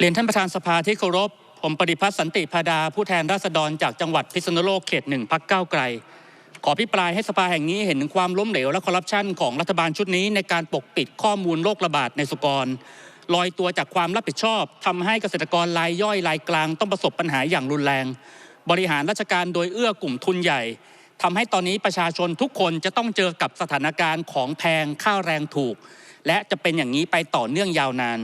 เรียนท่านประธานสภาที่เคารพ ผมปฏิพัฒน์สันติพาดา ผู้แทนราษฎรจากจังหวัดพิษณุโลกเขตหนึ่งพักเก้าไกล ขอพิปรายให้สภาแห่งนี้เห็นถึงความล้มเหลวและคอร์รัปชันของรัฐบาลชุดนี้ในการปกปิดข้อมูลโรคระบาดในสุกรลอยตัวจากความรับผิดชอบทำให้เกษตรกรรายย่อยรายกลางต้องประสบปัญหาอย่างรุนแรง บริหารราชการโดยเอื้อกลุ่มทุนใหญ่ทำให้ตอนนี้ประชาชนทุกคนจะต้องเจอกับสถานการณ์ของแพงข้าวแรงถูก และจะเป็นอย่างนี้ไปต่อเนื่องยาวนาน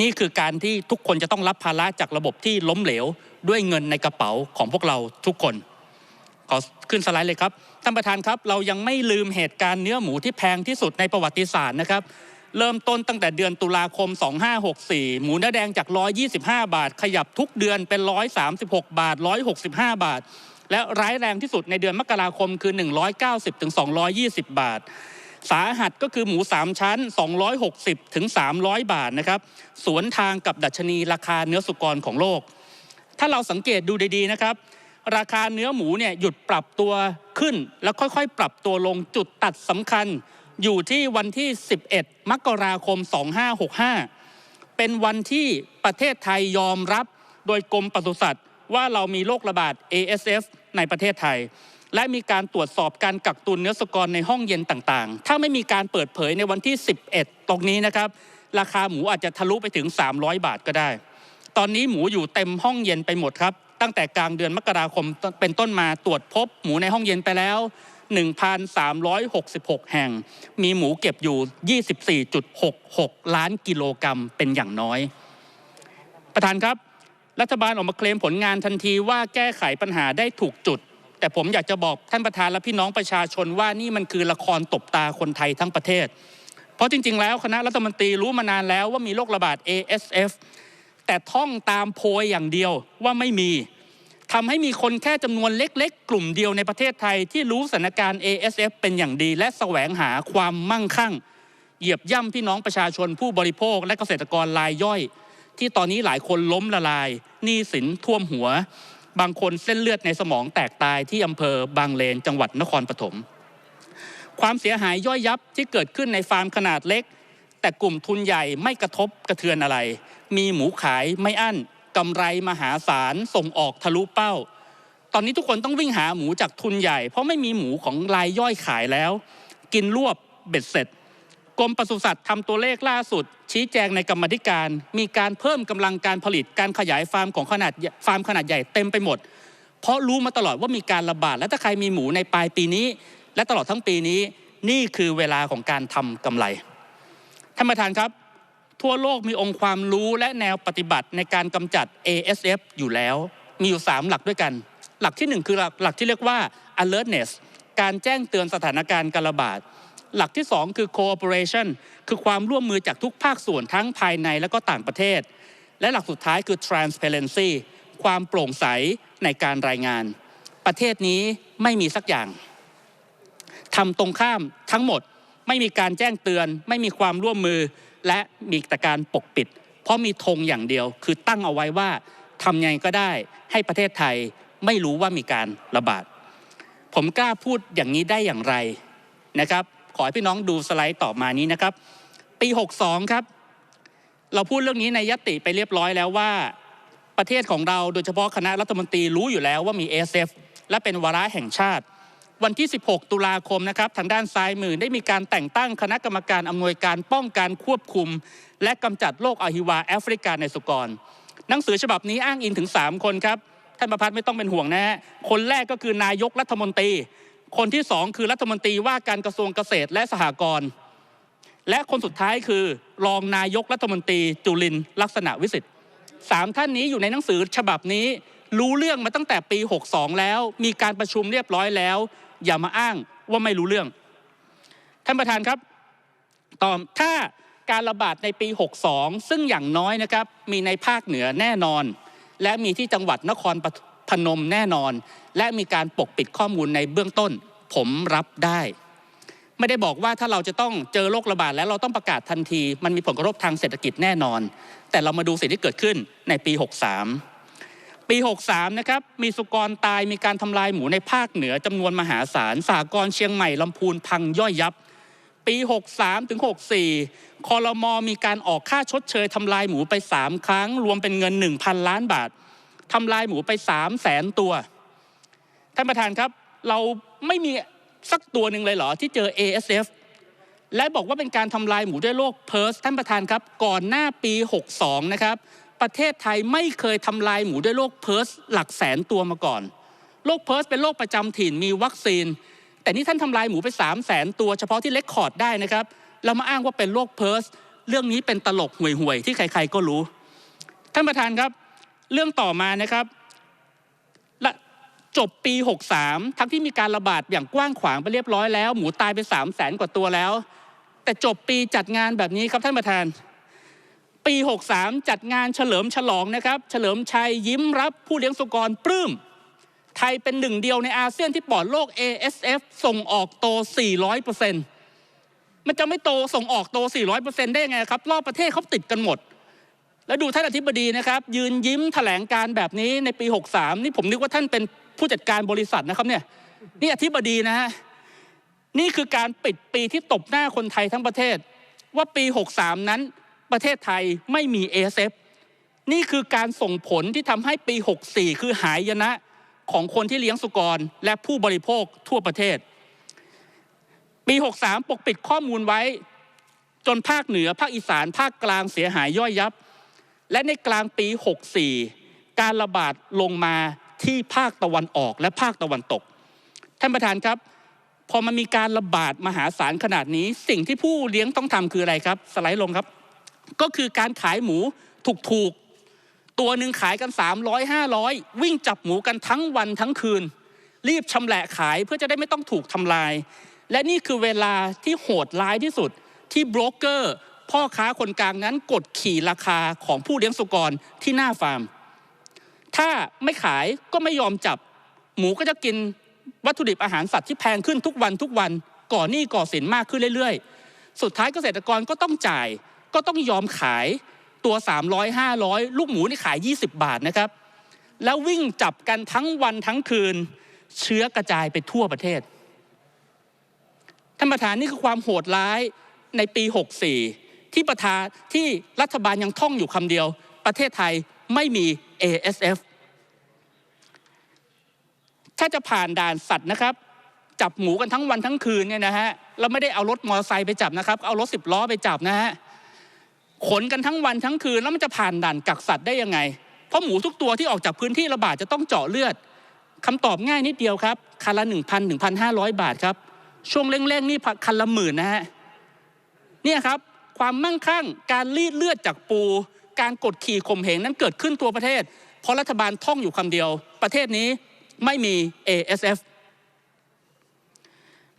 นี่คือการที่ทุกคนจะต้องรับภาระจากระบบที่ล้มเหลวด้วยเงินในกระเป๋าของพวกเราทุกคน ขอขึ้นสไลด์เลยครับ ท่านประธานครับเรายังไม่ลืมเหตุการณ์เนื้อหมูที่แพงที่สุดในประวัติศาสตร์นะครับเริ่มต้นตั้งแต่เดือนตุลาคม 2564 หมูเนื้อแดงจาก 125 บาท ขยับทุกเดือนเป็น 136 บาท 165 บาท และร้ายแรงที่สุดในเดือนมกราคมคือ 190ถึง220 บาท สาหัสก็คือหมู 3 ชั้น 260ถึง300 บาทนะครับสวนทางกับดัชนีราคาเนื้อสุกรของโลก ถ้าเราสังเกตดูดีๆนะครับ ราคาเนื้อหมูเนี่ยหยุดปรับตัวขึ้น แล้วค่อยๆ ปรับตัวลงจุดตัดสำคัญ อยู่ที่วันที่ 11 มกราคม 2565 เป็นวันที่ประเทศไทยยอมรับ โดยกรมปศุสัตว์ว่าเรามีโรคระบาด ASF ในประเทศไทย และมีการตรวจสอบการกักตุนเนื้อสุกรในห้องเย็นต่างๆ ถ้าไม่มีการเปิดเผยในวันที่ 11 ตรงนี้นะครับ ราคาหมูอาจจะทะลุไปถึง 300 บาทก็ได้ ตอนนี้หมูอยู่เต็มห้องเย็นไปหมดครับ ตั้งแต่กลางเดือนมกราคมเป็นต้นมาตรวจพบหมูในห้องเย็นไปแล้ว 1,366 แห่ง มีหมูเก็บอยู่ 24.66 ล้านกิโลกรัมเป็นอย่างน้อย ประธานครับ รัฐบาลออกมาเคลมผลงานทันทีว่าแก้ไขปัญหาได้ถูกจุด แต่ผมอยากจะบอกท่านประธานและพี่น้องประชาชนว่านี่มันคือละครตบตาคนไทยทั้งประเทศ เพราะจริง ๆ แล้วคณะรัฐมนตรีรู้มานานแล้วว่ามีโรคระบาด ASF แต่ท่องตามโพยอย่างเดียวว่าไม่มีทำให้มีคนแค่จำนวนเล็ก ๆ กลุ่มเดียวในประเทศไทยที่รู้สถานการณ์ ASF เป็นอย่างดี และแสวงหาความมั่งคั่ง เหยียบย่ำพี่น้องประชาชนผู้บริโภคและเกษตรกรรายย่อย ที่ตอนนี้หลายคนล้มละลายหนี้สินท่วมหัว บางคนเส้นเลือดในสมองแตกตายที่อำเภอบางเลนจังหวัดนครปฐมความเสียหายย่อยยับที่เกิดขึ้นในฟาร์มขนาดเล็ก แต่กลุ่มทุนใหญ่ไม่กระทบกระเทือนอะไร มีหมูขายไม่อั้นกำไรมหาศาลส่งออกทะลุเป้า ตอนนี้ทุกคนต้องวิ่งหาหมูจากทุนใหญ่ เพราะไม่มีหมูของรายย่อยขายแล้ว กินรวบเบ็ดเสร็จ กรมปศุสัตว์ทำตัวเลขล่าสุด ชี้แจงในกรรมธิการ มีการเพิ่มกำลังการผลิตการขยายฟาร์มของขนาดฟาร์มขนาดใหญ่เต็มไปหมด เพราะรู้มาตลอดว่ามีการระบาด และถ้าใครมีหมูในปลายปีนี้ และตลอดทั้งปีนี้นี่คือเวลาของการทำกำไรท่านประธานครับ ทั่วโลกมีองค์ความรู้และแนวปฏิบัติในการกำจัด ASF อยู่แล้ว มีอยู่ 3 หลักด้วยกัน หลักที่ 1 คือหลักหลักที่เรียกว่า alertness การแจ้งเตือนสถานการณ์การระบาด หลักที่ 2 คือ cooperation คือความร่วมมือจากทุกภาคส่วนทั้งภายในและก็ต่างประเทศ และหลักสุดท้ายคือ transparency ความโปร่งใสในการรายงาน ประเทศนี้ไม่มีสักอย่างทำตรงข้ามทั้งหมดไม่มีการแจ้งเตือน ไม่มีความร่วมมือ และมีแต่การปกปิด เพราะมีธงอย่างเดียว คือตั้งเอาไว้ว่าทำยังไงก็ได้ให้ประเทศไทยไม่รู้ว่ามีการระบาด ผมกล้าพูดอย่างนี้ได้อย่างไรนะครับ ขอให้พี่น้องดูสไลด์ต่อมานี้นะครับ ปี 62 ครับ เราพูดเรื่องนี้ในยติไปเรียบร้อยแล้วว่า ประเทศของเราโดยเฉพาะคณะรัฐมนตรีรู้อยู่แล้วว่ามี ASF และเป็นวาระแห่งชาติ วันที่ 16 ตุลาคมนะครับ ทางด้านซ้ายมือได้มีการแต่งตั้งคณะกรรมการอำนวยการป้องกันควบคุม และกำจัดโรคอหิวาแอฟริกาในสุกร หนังสือฉบับนี้อ้างอิงถึง 3 คนครับท่านประพัฒน์ไม่ต้องเป็นห่วงนะฮะคนแรกก็คือนายกรัฐมนตรี คนที่สองคือรัฐมนตรีว่าการกระทรวงเกษตรและสหกรณ์และคนสุดท้ายคือรองนายกรัฐมนตรีจุลินลักษณะวิสิทธิ์สามท่านนี้อยู่ในหนังสือฉบับนี้รู้เรื่องมาตั้งแต่ปี 62 แล้ว มีการประชุมเรียบร้อยแล้ว อย่ามาอ้างว่าไม่รู้เรื่อง ท่านประธานครับต่อถ้าการระบาดในปี 62 ซึ่งอย่างน้อยนะครับ มีในภาคเหนือแน่นอน และมีที่จังหวัดนคร พนมแน่นอน และมีการปกปิดข้อมูลในเบื้องต้น ผมรับได้ ไม่ได้บอกว่าถ้าเราจะต้องเจอโรคระบาดแล้วเราต้องประกาศทันที มันมีผลกระทบทางเศรษฐกิจแน่นอน แต่เรามาดูสิ่งที่เกิดขึ้นในปี 63 ปี 63 นะครับ มีสุกรตายมีการทำลายหมูในภาคเหนือจำนวนมหาศาลสากรเชียงใหม่ลำพูนพังย่อยยับปปี63 ถึง 64คอรมอมีการออกค่าชดเชยทำลายหมูไป 3 ครั้ง รวมเป็นเงิน 1,000 ล้านบาท ทำลายหมูไป3แสนตัวท่านประธานครับ เราไม่มีสักตัวหนึ่งเลยเหรอที่เจอ ASF และบอกว่าเป็นการทำลายหมูด้วยโรคเพิร์สท่านประธานครับ ก่อนหน้าปี 62 นะครับ ประเทศไทยไม่เคยทำลายหมูด้วยโรคเพิร์สหลักแสนตัวมาก่อนโรคเพิร์สเป็นโรคประจำถิ่นมีวัคซีน แต่นี่ท่านทำลายหมูไป 3 0 0แสนตัวเฉพาะที่เลคคอร์ดได้นะครับเรามาอ้างว่าเป็นโรคเพิร์สเรื่องนี้เป็นตลกห่วยๆที่ใครๆก็รู้ ท่านประธานครับ เรื่องต่อมานะครับจบปี 63 ทั้งที่มีการระบาดอย่างกว้างขวางไปเรียบร้อยแล้ว หมูตายไป 3 0 0แสนกว่าตัวแล้ว แต่จบปีจัดงานแบบนี้ครับท่านประธาน ปี 63 จัดงานเฉลิมฉลองนะครับ เฉลิมชัยยิ้มรับผู้เลี้ยงสุกรปลื้ม ไทยเป็นหนึ่งเดียวในอาเซียนที่ปลอดโรค ASF ส่งออกโต 400%มันจะไม่โตส่งออกโต 400%ได้ยังไงครับ รอบประเทศเขาติดกันหมด แล้วดูท่านอธิบดีนะครับ ยืนยิ้มแถลงการแบบนี้ในปี 63 นี่ผมนึกว่าท่านเป็นผู้จัดการบริษัทนะครับเนี่ยนี่อธิบดีนะฮะนี่คือการปิดปีที่ตบหน้าคนไทยทั้งประเทศ ว่าปี 63 นั้นประเทศไทยไม่มี ASF นี่คือการส่งผลที่ทำให้ปี 64 คือหายนะของคนที่เลี้ยงสุกร และผู้บริโภคทั่วประเทศ ปี 63 ปกปิดข้อมูลไว้ จนภาคเหนือ ภาคอีสาน ภาคกลางเสียหายย่อยยับ และในกลางปี 64 การระบาดลงมาที่ภาคตะวันออกและภาคตะวันตก ท่านประธานครับ พอมันมีการระบาดมหาศาลขนาดนี้ สิ่งที่ผู้เลี้ยงต้องทำคืออะไรครับ สไลด์ลงครับ ก็คือการขายหมูถูกๆ ตัวหนึ่งขายกัน 300 500 วิ่งจับหมูกันทั้งวันทั้งคืน รีบชำแหละขายเพื่อจะได้ไม่ต้องถูกทำลาย และนี่คือเวลาที่โหดร้ายที่สุดที่โบรกเกอร์ พ่อค้าคนกลางนั้นกดขี่ราคาของผู้เลี้ยงสุกรที่หน้าฟาร์ม ถ้าไม่ขายก็ไม่ยอมจับ หมูก็จะกินวัตถุดิบอาหารสัตว์ที่แพงขึ้นทุกวันทุกวันก่อหนี้ก่อสินมากขึ้นเรื่อยๆ สุดท้ายเกษตรกรก็ต้องจ่าย ก็ต้องยอมขายตัว 300 500 ลูกหมูนี่ขาย 20 บาทนะครับ แล้ววิ่งจับกันทั้งวันทั้งคืน เชื้อกระจายไปทั่วประเทศท่านประธานนี่คือความโหดร้ายในปี 64 ที่ประธานที่รัฐบาลยังท่องอยู่คำเดียว ประเทศไทยไม่มี ASF ถ้าจะผ่านด่านสัตว์นะครับ จับหมูกันทั้งวันทั้งคืนเนี่ยนะฮะเราไม่ได้เอารถมอเตอร์ไซค์ไปจับนะครับ เอารถสิบล้อไปจับนะฮะขนกันทั้งวันทั้งคืนแล้วมันจะผ่านด่านกักสัตว์ได้ยังไง เพราะหมูทุกตัวที่ออกจากพื้นที่ระบาดจะต้องเจาะเลือดคำตอบง่ายนิดเดียวครับคันละหนึ่งพันหนึ่งพันห้าร้อยบาทครับ ช่วงเร่งๆนี่คันละหมื่นนะฮะเนี่ยครับ ความมั่งคั่ง การรีดเลือดจากปู การกดขี่ข่มเหงนั้นเกิดขึ้นตัวประเทศ เพราะรัฐบาลท่องอยู่คำเดียว ประเทศนี้ไม่มี ASF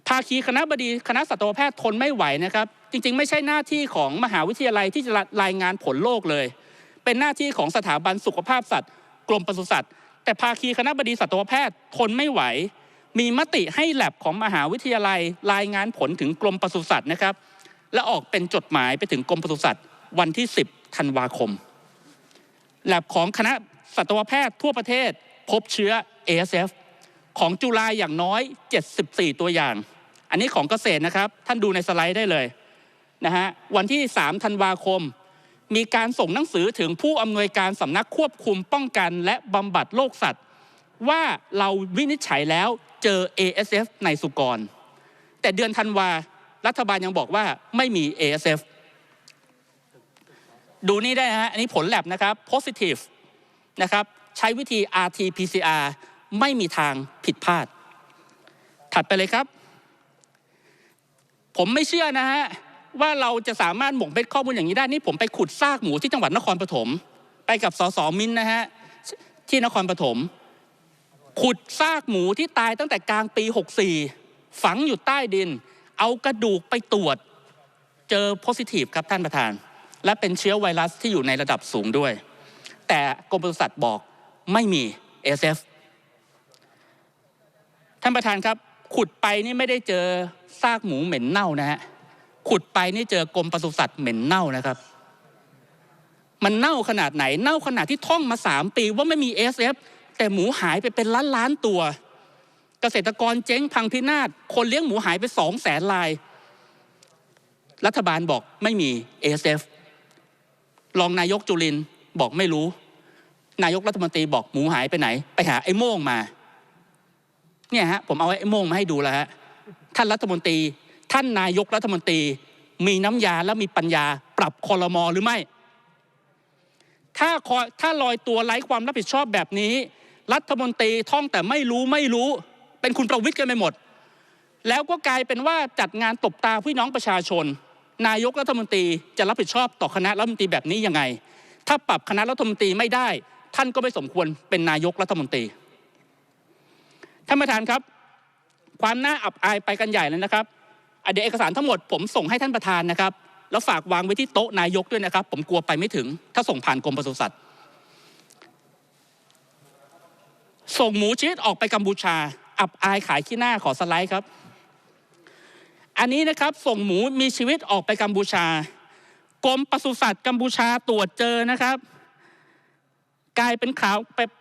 ภาคีคณะบดีคณะสัตวแพทย์ทนไม่ไหวนะครับ จริงๆ ไม่ใช่หน้าที่ของมหาวิทยาลัยที่จะรายงานผลโลกเลย เป็นหน้าที่ของสถาบันสุขภาพสัตว์ กรมปศุสัตว์ แต่ภาคีคณะบดีสัตวแพทย์ทนไม่ไหว มีมติให้แลบของมหาวิทยาลัยรายงานผลถึงกรมปศุสัตว์นะครับ และออกเป็นจดหมายไปถึงกรมปศุสัตว์วันที่ 10 ธันวาคม แลบของคณะสัตวแพทย์ทั่วประเทศพบเชื้อ ASF ของจุฬาอย่างน้อย 74 ตัวอย่าง อันนี้ของเกษตรนะครับ ท่านดูในสไลด์ได้เลยนะฮะวันที่ 3 ธันวาคม มีการส่งหนังสือถึงผู้อำนวยการสำนักควบคุมป้องกันและบำบัดโรคสัตว์ ว่าเราวินิจฉัยแล้วเจอ ASF ในสุกร แต่เดือนธันวา รัฐบาลยังบอกว่าไม่มี ASF ดูนี่ได้นะฮะอันนี้ผลแลบนะครับ positive นะครับใช้วิธี RT-PCR ไม่มีทางผิดพลาด ถัดไปเลยครับ ผมไม่เชื่อนะฮะว่าเราจะสามารถหมกเม็ดข้อมูลอย่างนี้ได้ นี่ผมไปขุดซากหมูที่จังหวัดนครปฐมไปกับสสมินนะฮะที่นครปฐมขุดซากหมูที่ตายตั้งแต่กลางปี 64 ฝังอยู่ใต้ดิน เอากระดูกไปตรวจเจอโพซิทีฟครับท่านประธาน และเป็นเชื้อไวรัสที่อยู่ในระดับสูงด้วย แต่กรมปศุสัตว์บอกไม่มี SF ท่านประธานครับ ขุดไปนี่ไม่ได้เจอซากหมูเหม็นเน่านะฮะขุดไปนี่เจอกรมปศุสัตว์เหม็นเน่านะครับ มันเน่าขนาดไหนเน่าขนาดที่ท่องมาสามปีว่าไม่มี SF แต่หมูหายไปเป็นล้านล้านตัว เกษตรกรเจ๊งพังพินาศคนเลี้ยงหมูหายไปสองแสนลาย รัฐบาลบอกไม่มี ASF รองนายกจุลินบอกไม่รู้ นายกรัฐมนตรีบอกหมูหายไปไหน ไปหาไอ้โม่งมา เนี่ยฮะผมเอาไอ้โม่งมาให้ดูแล้วฮะท่านรัฐมนตรี ท่านนายกรัฐมนตรี มีน้ำยาและมีปัญญาปรับคอรมอหรือไม่ ถ้าคอยถ้าลอยตัวไร้ความรับผิดชอบแบบนี้ รัฐมนตรีท่องแต่ไม่รู้ไม่รู้ เป็นคุณประวิทย์กันไปหมด แล้วก็กลายเป็นว่าจัดงานตบตาพี่น้องประชาชน นายกรัฐมนตรีจะรับผิดชอบต่อคณะรัฐมนตรีแบบนี้ยังไง ถ้าปรับคณะรัฐมนตรีไม่ได้ ท่านก็ไม่สมควรเป็นนายกรัฐมนตรีท่านประธานครับ ความน่าอับอายไปกันใหญ่เลยนะครับเดี๋ยวเอกสารทั้งหมดผมส่งให้ท่านประธานนะครับแล้วฝากวางไว้ที่โต๊ะนายกด้วยนะครับ ผมกลัวไปไม่ถึง ถ้าส่งผ่านกรมปศุสัตว์ส่งหมูชีสออกไปกัมพูชา อับอายขายขี้หน้าขอสไลด์ครับ อันนี้นะครับส่งหมูมีชีวิตออกไปกัมพูชากรมปศุสัตว์กัมพูชาตรวจเจอนะครับ กลายเป็นข่าว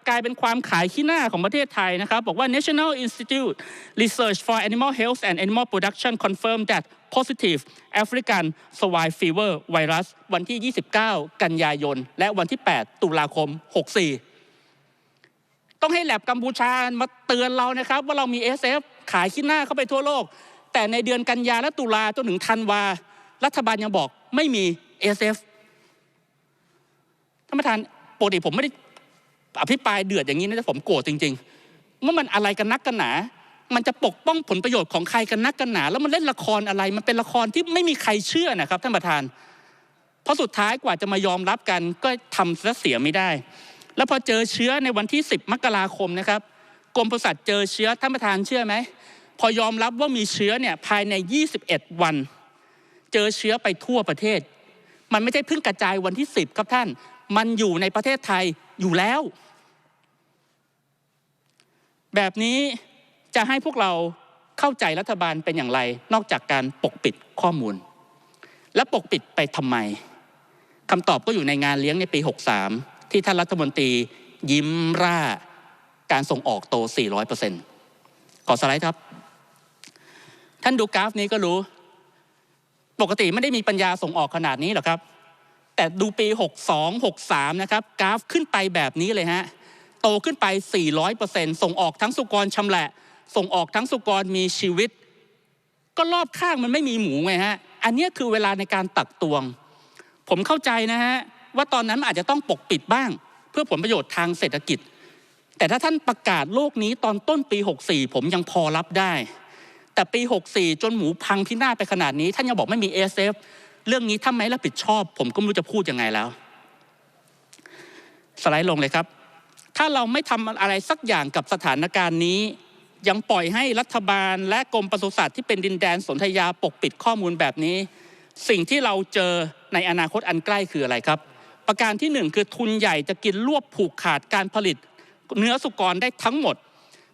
กลายเป็นความขายขี้หน้าของประเทศไทยนะครับ บอกว่า National Institute Research for Animal Health and Animal Production confirmed that positive African swine fever virus วันที่ 29 กันยายน และวันที่ 8 ตุลาคม 64 ต้องให้แลบกัมพูชามาเตือนเรานะครับ ว่าเรามี SF ขายขี้หน้าเข้าไปทั่วโลก แต่ในเดือนกันยาและตุลาจนถึงธันวา รัฐบาลยังบอกไม่มี SF ท่านประธานปกติผมไม่ได้อภิปรายเดือดอย่างนี้นะผมโกรธจริงๆว่ามันอะไรกันนักกันหนา มันจะปกป้องผลประโยชน์ของใครกันนักกันหนา แล้วมันเล่นละครอะไร มันเป็นละครที่ไม่มีใครเชื่อนะครับท่านประธาน เพราะสุดท้ายกว่าจะมายอมรับกันก็ทำซะเสียไม่ได้ แล้วพอเจอเชื้อในวันที่ 10 มกราคมนะครับกรมปศุสัตว์เจอเชื้อท่านประธานเชื่อไหมพอยอมรับว่ามีเชื้อเนี่ยภายใน 21 วัน เจอเชื้อไปทั่วประเทศ มันไม่ใช่เพิ่งกระจายวันที่ 10 ครับท่าน มันอยู่ในประเทศไทยอยู่แล้ว แบบนี้จะให้พวกเราเข้าใจรัฐบาลเป็นอย่างไร นอกจากการปกปิดข้อมูล และปกปิดไปทำไมคำตอบก็อยู่ในงานเลี้ยงในปี 63 ที่ท่านรัฐมนตรียิ้มร่าการส่งออกโต 400%ขอสไลด์ครับ ท่านดูกราฟนี้ก็รู้ ปกติไม่ได้มีปัญญาส่งออกขนาดนี้หรอกครับ แต่ดูปี 62 63 นะครับ กราฟขึ้นไปแบบนี้เลยฮะ โตขึ้นไป 400%ส่งออกทั้งสุกรชำแหละ ส่งออกทั้งสุกรมีชีวิต ก็รอบข้างมันไม่มีหมูไงฮะ อันนี้คือเวลาในการตักตวง ผมเข้าใจนะฮะ ว่าตอนนั้นอาจจะต้องปกปิดบ้าง เพื่อผลประโยชน์ทางเศรษฐกิจ แต่ถ้าท่านประกาศโลกนี้ตอนต้นปี 64 ผมยังพอรับได้ แต่ปี 64 จนหมูพังพินาศไปขนาดนี้ ท่านยังบอกไม่มี ASF เรื่องนี้ถ้าไม่รับผิดชอบ ผมก็ไม่รู้จะพูดยังไงแล้ว สไลด์ลงเลยครับ ถ้าเราไม่ทำอะไรสักอย่างกับสถานการณ์นี้ยังปล่อยให้รัฐบาลและกรมปศุสัตว์ที่เป็นดินแดนสนธยาปกปิดข้อมูลแบบนี้ สิ่งที่เราเจอในอนาคตอันใกล้คืออะไรครับ ประการที่หนึ่งคือทุนใหญ่จะกินรวบผูกขาดการผลิตเนื้อสุกรได้ทั้งหมด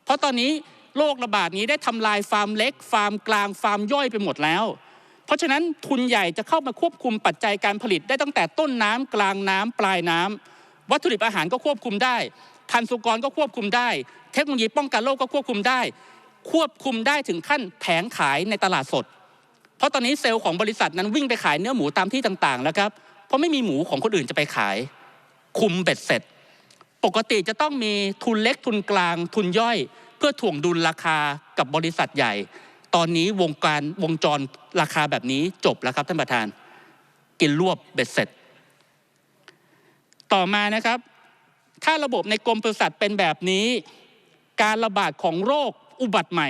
เพราะตอนนี้โรคระบาดนี้ได้ทำลายฟาร์มเล็ก ฟาร์มกลางฟาร์มย่อยไปหมดแล้ว เพราะฉะนั้นทุนใหญ่จะเข้ามาควบคุมปัจจัยการผลิตได้ตั้งแต่ต้นน้ำกลางน้ำปลายน้ำวัตถุดิบอาหารก็ควบคุมได้ พันสุกรก็ควบคุมได้ เทคโนโลยีป้องกันโรคก็ควบคุมได้ ควบคุมได้ถึงขั้นแผงขายในตลาดสด เพราะตอนนี้เซลล์ของบริษัทนั้นวิ่งไปขายเนื้อหมูตามที่ต่างๆแล้วครับ เพราะไม่มีหมูของคนอื่นจะไปขาย คุมเบ็ดเสร็จ ปกติจะต้องมีทุนเล็กทุนกลางทุนย่อย เพื่อถ่วงดุลราคากับบริษัทใหญ่ ตอนนี้วงการวงจรราคาแบบนี้จบแล้วครับท่านประธาน กินรวบเบ็ดเสร็จ ต่อมานะครับ ถ้าระบบในกรมปศุสัตว์เป็นแบบนี้ การระบาดของโรคอุบัติใหม่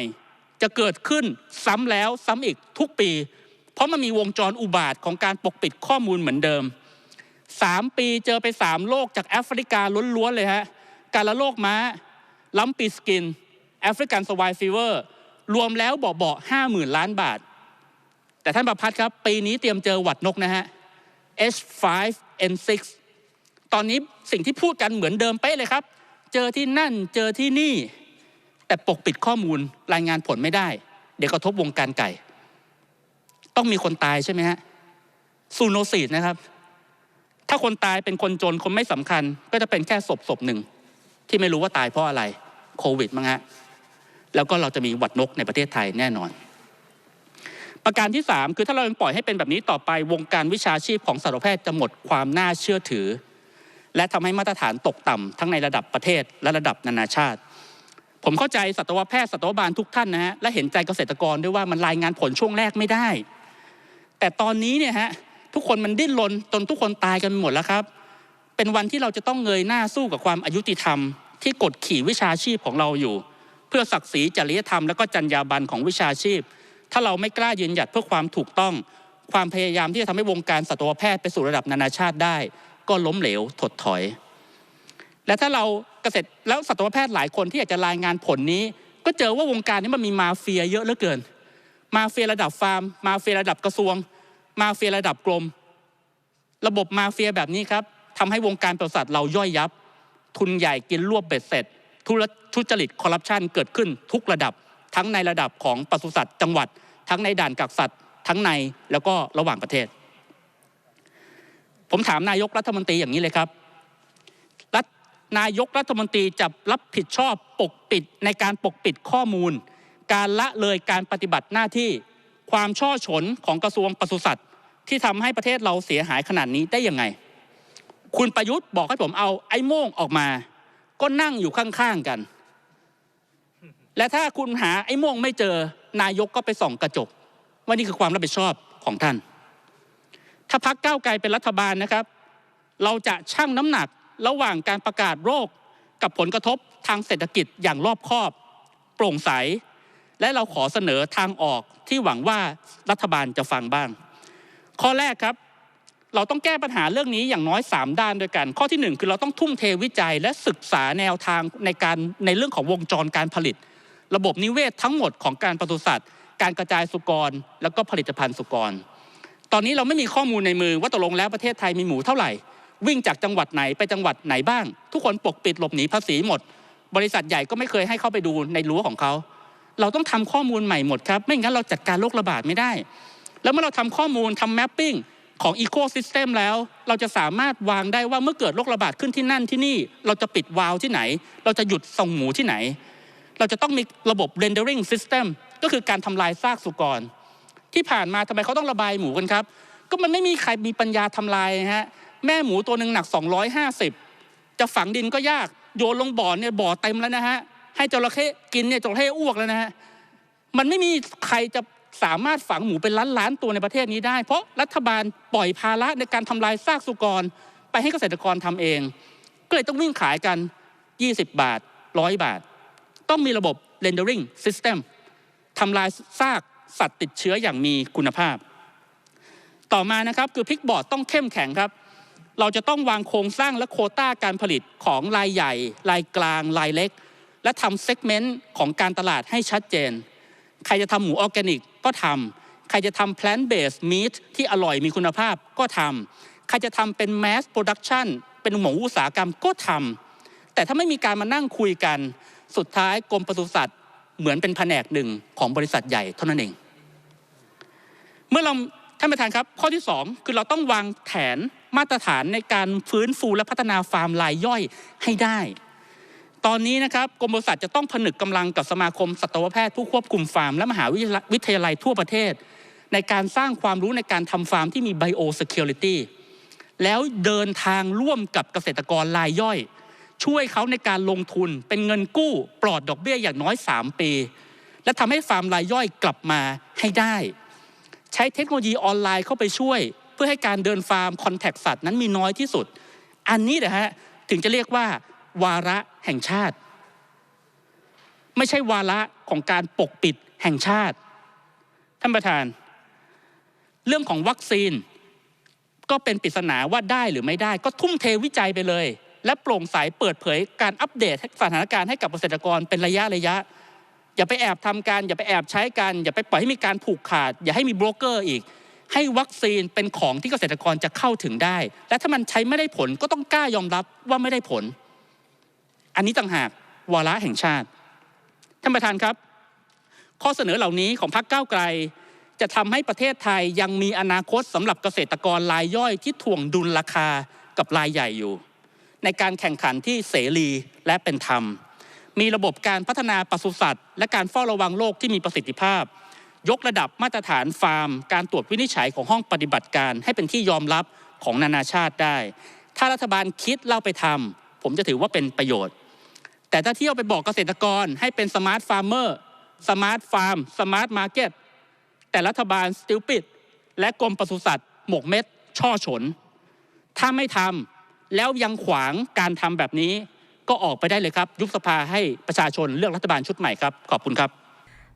จะเกิดขึ้นซ้ำแล้วซ้ำอีกทุกปี เพราะมันมีวงจรอุบาทของการปกปิดข้อมูลเหมือนเดิมสามปีเจอไปสามโรคจากแอฟริกาล้วนๆเลยฮะการละโรคม้าลัมปีสกินแอฟริกันสวายฟีเวอร์รวมแล้วเบาๆห้าหมื่นล้านบาท แต่ท่านประพัฒนครับ ปีนี้เตรียมเจอหวัดนกนะฮะ H5N6 ตอนนี้สิ่งที่พูดกันเหมือนเดิมเป๊ะเลยครับ เจอที่นั่นเจอที่นี่ แต่ปกปิดข้อมูลรายงานผลไม่ได้ เดี๋ยวกระทบวงการไก่ ต้องมีคนตายใช่ไหมฮะซูโนซีดนะครับ ถ้าคนตายเป็นคนจนคนไม่สำคัญ ก็จะเป็นแค่ศพศพหนึ่ง ที่ไม่รู้ว่าตายเพราะอะไรโควิดมั้งฮะแล้วก็เราจะมีหวัดนกในประเทศไทยแน่นอน ประการที่ 3 คือถ้าเราปล่อยให้เป็นแบบนี้ต่อไปวงการวิชาชีพของสัตวแพทย์จะหมดความน่าเชื่อถือ และทำให้มาตรฐานตกต่ำทั้งในระดับประเทศและระดับนานาชาติ ผมเข้าใจสัตวแพทย์สัตวบาลทุกท่านนะฮะและเห็นใจเกษตรกรด้วยว่ามันรายงานผลช่วงแรกไม่ได้ แต่ตอนนี้เนี่ยฮะทุกคนมันดิ้นรนจนทุกคนตายกันหมดแล้วครับ เป็นวันที่เราจะต้องเงยหน้าสู้กับความอายุติธรรม ที่กดขี่วิชาชีพของเราอยู่ เพื่อศักดิ์ศรีจริยธรรมและก็จรรยาบรรณของวิชาชีพ ถ้าเราไม่กล้ายืนหยัดเพื่อความถูกต้อง ความพยายามที่จะทำให้วงการสัตวแพทย์ไปสู่ระดับนานาชาติได้ ก็ล้มเหลวถดถอย และถ้าเราเกษตรแล้วสัตวแพทย์หลายคนที่อยากจะรายงานผลนี้ ก็เจอว่าวงการนี้มันมีมาเฟียเยอะเหลือเกิน มาเฟียระดับฟาร์ม มาเฟียระดับกระทรวง มาเฟียระดับกรม ระบบมาเฟียแบบนี้ครับทำให้วงการปศุสัตว์เราย่อยยับ ทุนใหญ่กินรวบเบ็ดเสร็จทุทุจริตคอร์รัปชันเกิดขึ้นทุกระดับทั้งในระดับของปศุสัตว์จังหวัด ทั้งในด่านกักสัตว์ ทั้งในแล้วก็ระหว่างประเทศ ผมถามนายกรัฐมนตรีอย่างนี้เลยครับนายกรัฐมนตรีจะรับผิดชอบปกปิดในการปกปิดข้อมูล การละเลยการปฏิบัติหน้าที่ความช่อฉนของกระทรวงปศุสัตว์ที่ทำให้ประเทศเราเสียหายขนาดนี้ได้ยังไง คุณประยุทธ์บอกให้ผมเอาไอ้โม่งออกมา ก็นั่งอยู่ข้างๆกัน และถ้าคุณหาไอ้โม่งไม่เจอนายกก็ไปส่องกระจก ว่านี่คือความรับผิดชอบของท่าน ถ้าพักเก้าไกลเป็นรัฐบาลนะครับ เราจะชั่งน้ำหนักระหว่างการประกาศโรคกับผลกระทบทางเศรษฐกิจอย่างรอบคอบ โปร่งใส และเราขอเสนอทางออกที่หวังว่ารัฐบาลจะฟังบ้าง ข้อแรกครับเราต้องแก้ปัญหาเรื่องนี้อย่างน้อย 3 ด้านด้วยกัน ข้อที่ 1 คือเราต้องทุ่มเทวิจัยและศึกษาแนวทางในการในเรื่องของวงจรการผลิต ระบบนิเวศทั้งหมดของการปศุสัตว์ การกระจายสุกร แล้วก็ผลิตภัณฑ์สุกร ตอนนี้เราไม่มีข้อมูลในมือว่าตกลงแล้วประเทศไทยมีหมูเท่าไหร่ วิ่งจากจังหวัดไหนไปจังหวัดไหนบ้าง ทุกคนปกปิดหลบหนีภาษีหมด บริษัทใหญ่ก็ไม่เคยให้เข้าไปดูในรั้วของเขา เราต้องทำข้อมูลใหม่หมดครับ ไม่งั้นเราจัดการโรคระบาดไม่ได้ แล้วเมื่อเราทำข้อมูลทำแมปปิ้งของอีโคซิสเต็มแล้ว เราจะสามารถวางได้ว่าเมื่อเกิดโรคระบาดขึ้นที่นั่นที่นี่ เราจะปิดวาล์วที่ไหน เราจะหยุดส่งหมูที่ไหน เราจะต้องมีระบบ rendering system ก็คือการทำลายซากสุกร ที่ผ่านมาทำไมเขาต้องระบายหมูกันครับ ก็มันไม่มีใครมีปัญญาทำลายนะฮะแม่หมูตัวหนึ่งหนัก 250 จะฝังดินก็ยากโยนลงบ่อเนี่ยบ่อเต็มแล้วนะฮะ ให้จระเข้กินเนี่ยจระเข้อ้วกแล้วนะฮะมันไม่มีใครจะสามารถฝังหมูเป็นล้านล้านๆตัวในประเทศนี้ได้ เพราะรัฐบาลปล่อยภาระในการทำลายซากสุกร ไปให้เกษตรกรทำเอง ก็เลยต้องวิ่งขายกัน 20 บาท 100 บาท ต้องมีระบบ rendering system ทำลายซากสัตว์ติดเชื้ออย่างมีคุณภาพ ต่อมานะครับคือพิกบอร์ดต้องเข้มแข็งครับ เราจะต้องวางโครงสร้างและโคต้าการผลิตของรายใหญ่ รายกลาง รายเล็ก และทำเซกเมนต์ของการตลาดให้ชัดเจน ใครจะทำหมูออร์แกนิกก็ทำใครจะทำ plant based meat ที่อร่อยมีคุณภาพก็ทำใครจะทำเป็น mass production เป็นหมูอุตสาหกรรมก็ทำแต่ถ้าไม่มีการมานั่งคุยกัน สุดท้ายกรมปศุสัตว์เหมือนเป็นแผนกหนึ่งของบริษัทใหญ่เท่านั้นเอง เมื่อเราท่านประธานครับ ข้อที่ 2 คือเราต้องวางแผนมาตรฐานในการฟื้นฟูและพัฒนาฟาร์มรายย่อยให้ได้ ตอนนี้นะครับกรมปศุสัตว์จะต้องผนึกกำลังกับสมาคมสัตวแพทย์ผู้ควบคุมฟาร์มและมหาวิทยาลัยทั่วประเทศ ในการสร้างความรู้ในการทำฟาร์มที่มี Bio Security แล้วเดินทางร่วมกับเกษตรกรรายย่อย ช่วยเขาในการลงทุนเป็นเงินกู้ปลอดดอกเบี้ยอย่างน้อย 3 ปี และทำให้ฟาร์มรายย่อยกลับมาให้ได้ ใช้เทคโนโลยีออนไลน์เข้าไปช่วย เพื่อให้การเดินฟาร์มคอนแทคสัตว์นั้นมีน้อยที่สุด อันนี้นะฮะถึงจะเรียกว่า วาระแห่งชาติ ไม่ใช่วาระของการปกปิดแห่งชาติ ท่านประธาน เรื่องของวัคซีน ก็เป็นปริศนาว่าได้หรือไม่ได้ ก็ทุ่มเทวิจัยไปเลย และโปร่งใสเปิดเผยการอัปเดตสถานการณ์ให้กับเกษตรกรเป็นระยะระยะ อย่าไปแอบทำกัน อย่าไปแอบใช้กัน อย่าไปปล่อยให้มีการผูกขาด อย่าให้มีโบรกเกอร์อีกให้วัคซีนเป็นของที่เกษตรกรจะเข้าถึงได้ และถ้ามันใช้ไม่ได้ผลก็ต้องกล้ายอมรับว่าไม่ได้ผล อันนี้ต่างหากวาระแห่งชาติท่านประธานครับ ข้อเสนอเหล่านี้ของพรรคก้าวไกล จะทำให้ประเทศไทยยังมีอนาคตสำหรับเกษตรกรรายย่อยที่ถ่วงดุลราคากับรายใหญ่อยู่ ในการแข่งขันที่เสรีและเป็นธรรม มีระบบการพัฒนาปศุสัตว์ และการเฝ้าระวังโรคที่มีประสิทธิภาพ ยกระดับมาตรฐานฟาร์ม การตรวจวินิจฉัยของห้องปฏิบัติการ ให้เป็นที่ยอมรับของนานาชาติได้ ถ้ารัฐบาลคิดเล่าไปทำผมจะถือว่าเป็นประโยชน์ แต่ถ้าเที่ยวไปบอกเกษตรกรให้เป็นสมาร์ทฟาร์มเมอร์สมาร์ทฟาร์มสมาร์ทมาร์เก็ตแต่รัฐบาลสติลปิด และกรมปศุสัตว์หมกเม็ด ช่อฉน ถ้าไม่ทำแล้วยังขวางการทำแบบนี้ก็ออกไปได้เลยครับ ยุบสภาให้ประชาชนเลือกรัฐบาลชุดใหม่ครับ ขอบคุณครับ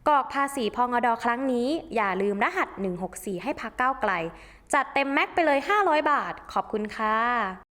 กอกภาษีพองอดอครั้งนี้ อย่าลืมรหัส 164 ให้พักก้าวไกล จัดเต็มแม็กไปเลย 500 บาท ขอบคุณค่ะ